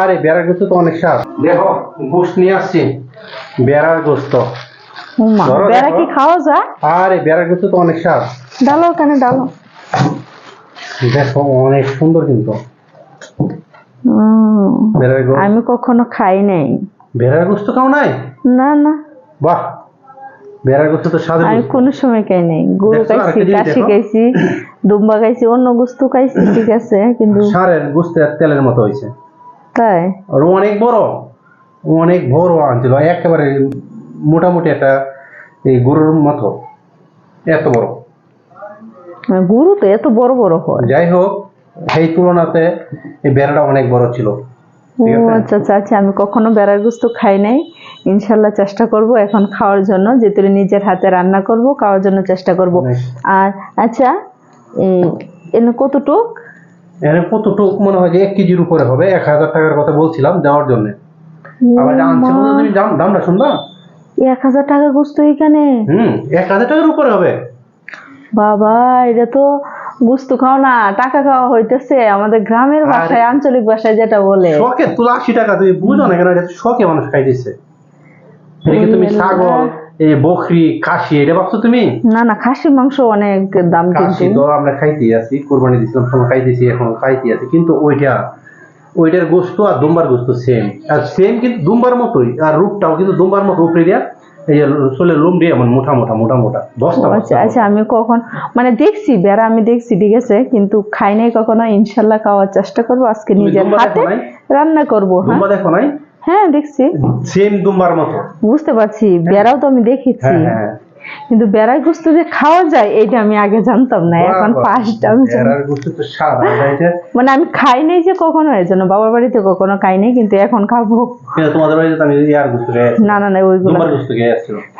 আরে বেড়ার গোস্ত তো অনেক স্বাদ। দেখো গোস্ত নিয়ে আসছি। বেড়ার গোস্ত। ধরো, বেড়া দেখো। কি খাওয়া যায়? আরে বেড়ার গোস্ত তো অনেক স্বাদ। ডালো ওখানে ডালো? দেখো অনেক সুন্দর কিন্তু। উম, বেড়ার গোস্ত। আমি কখনো খাই নাই। বেড়ার গোস্ত খাও নাই? না না। বাহ বেড়ার গোস্ত তো স্বাদ আমি কোনো সময় খাই নাই। গরু খাইছি আরেকটা জিনিস কাশি দেখো। খাইছি দুম্বা খাইছি অন্য বস্তু খাইছি ঠিক আছে কিন্তু সারের গোস্ত তেলের মতো হয়েছে। তাই? আর অনেক বড়। অনেক বড় আনছিল। একেবারে মোটামুটি একটা এই গরুর মতো। এত বড়। মানে গরু তো এত বড় বড় হয়। যাই হোক সেই তুলনাতে এই বেড়াটা অনেক বড় ছিল। আচ্ছা আচ্ছা আচ্ছা আমি কখনো বেড়ার গুস্ত খাই নাই। ইনশাল্লাহ চেষ্টা করব এখন খাওয়ার জন্য। যেহেতু নিজের হাতে রান্না করব খাওয়ার জন্য চেষ্টা করব। আর আচ্ছা এনে কতটুক? এর কতটুক মনে হয় যে এক কেজির উপরে হবে এক হাজার টাকার কথা বলছিলাম দেওয়ার জন্য। আবার আনছে তুমি দাম দামটা শুনবা? এক হাজার টাকা গুস্ত এখানে? হুম এক হাজার টাকার উপরে হবে। বাবা এটা তো গুস্ত খাও না টাকা খাওয়া হইতেছে। আমাদের গ্রামের ভাষায় আঞ্চলিক ভাষায় যেটা বলে। শখে তুলা আশি টাকা তুমি বুঝো না কেন এটা শখে মানুষ খাইতেছে। তুমি ছাগল এই বকরি খাসি এটা ভাবছ তুমি? না না মাংস অনেক দাম কিন্তু। তো আমরা খাইতেই আছি কোরবানি দিছিলাম সময় খাইতেছি এখন খাইতেই আছি। কিন্তু ওইটা ওইটার গোস্ত আর দুম্বার গোস্ত সেম আর সেম কিন্তু দুম্বার মতোই আর রূপটাও কিন্তু দুম্বার মতো উপরে এই লুম দিয়ে এমন মোটা মোটা মোটা মোটা বস্তা আচ্ছা আচ্ছা আমি কখন মানে দেখছি বেড়া আমি দেখছি ঠিক আছে কিন্তু খাই নাই কখনো ইনশাল্লাহ খাওয়ার চেষ্টা করব আজকে নিজের হাতে রান্না করব হ্যাঁ? দেখো নাই? হ্যাঁ দেখছি। সেম দুম্বার মতো। বুঝতে পারছি বেড়াও তো আমি দেখেছি। হ্যাঁ হ্যাঁ। কিন্তু বেড়াই গুস্ত যে খাওয়া যায় এইটা আমি আগে জানতাম না এখন। ফার্স্ট আমি জানি। গোস্ত তো স্বাদ মানে আমি খাই নাই যে কখনো এর জন্য বাবার বাড়িতে কখনো খাই নাই কিন্তু এখন খাব। তোমাদের বাড়িতে আমি ইয়ার গোস্ত না না না ওইগুলো গোস্ত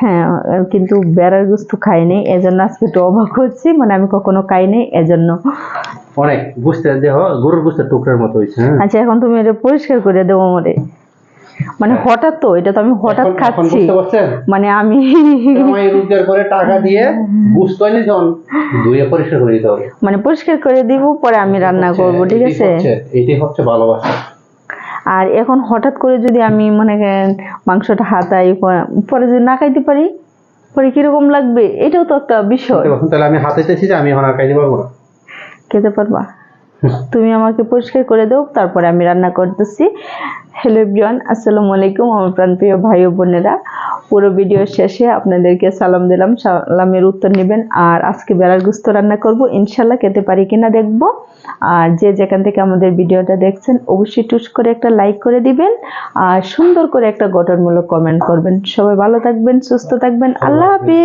হ্যাঁ কিন্তু বেড়ার গুস্ত খাই নাই এজন্য আজকে একটু অবাক হচ্ছি মানে আমি কখনো খাই নাই এজন্য অনেক বুঝতে দেহ গরুর গোস্তের টুকরার মতো হয়েছে হ্যাঁ। আচ্ছা এখন তুমি এটা পরিষ্কার করে দেবো মরে মানে হঠাৎ তো এটা তো আমি হঠাৎ খাচ্ছি। মানে আমি রোজগার করে টাকা দিয়ে বুঝতে ধুয়ে পরিষ্কার করে দিতে হবে। মানে পরিষ্কার করে দিব পরে আমি রান্না করব ঠিক আছে? এটাই হচ্ছে ভালোবাসা। আর এখন হঠাৎ করে যদি আমি মনে মাংসটা হাতাই পরে যদি না খাইতে পারি পরে কীরকম লাগবে? এটাও তো একটা বিষয়। তাহলে আমি হাতেতেছি যে আমি এখন আর খাইতে পারব না। খেতে পারবা? তুমি আমাকে পরিষ্কার করে দাও তারপরে আমি রান্না করতেছি। হ্যালো এভরিওয়ান আসসালামু আলাইকুম আমার প্রাণপ্রিয় ভাই ও বোনেরা। পুরো ভিডিও শেষে আপনাদেরকে সালাম দিলাম সালামের উত্তর নেবেন। আর আজকে বেড়ার গুস্ত রান্না করব ইনশাল্লাহ খেতে পারি কিনা দেখব। আর যে যেখান থেকে আমাদের ভিডিওটা দেখছেন অবশ্যই টুস করে একটা লাইক করে দিবেন। আর সুন্দর করে একটা গঠনমূলক কমেন্ট করবেন। সবাই ভালো থাকবেন সুস্থ থাকবেন। আল্লাহ হাফিজ।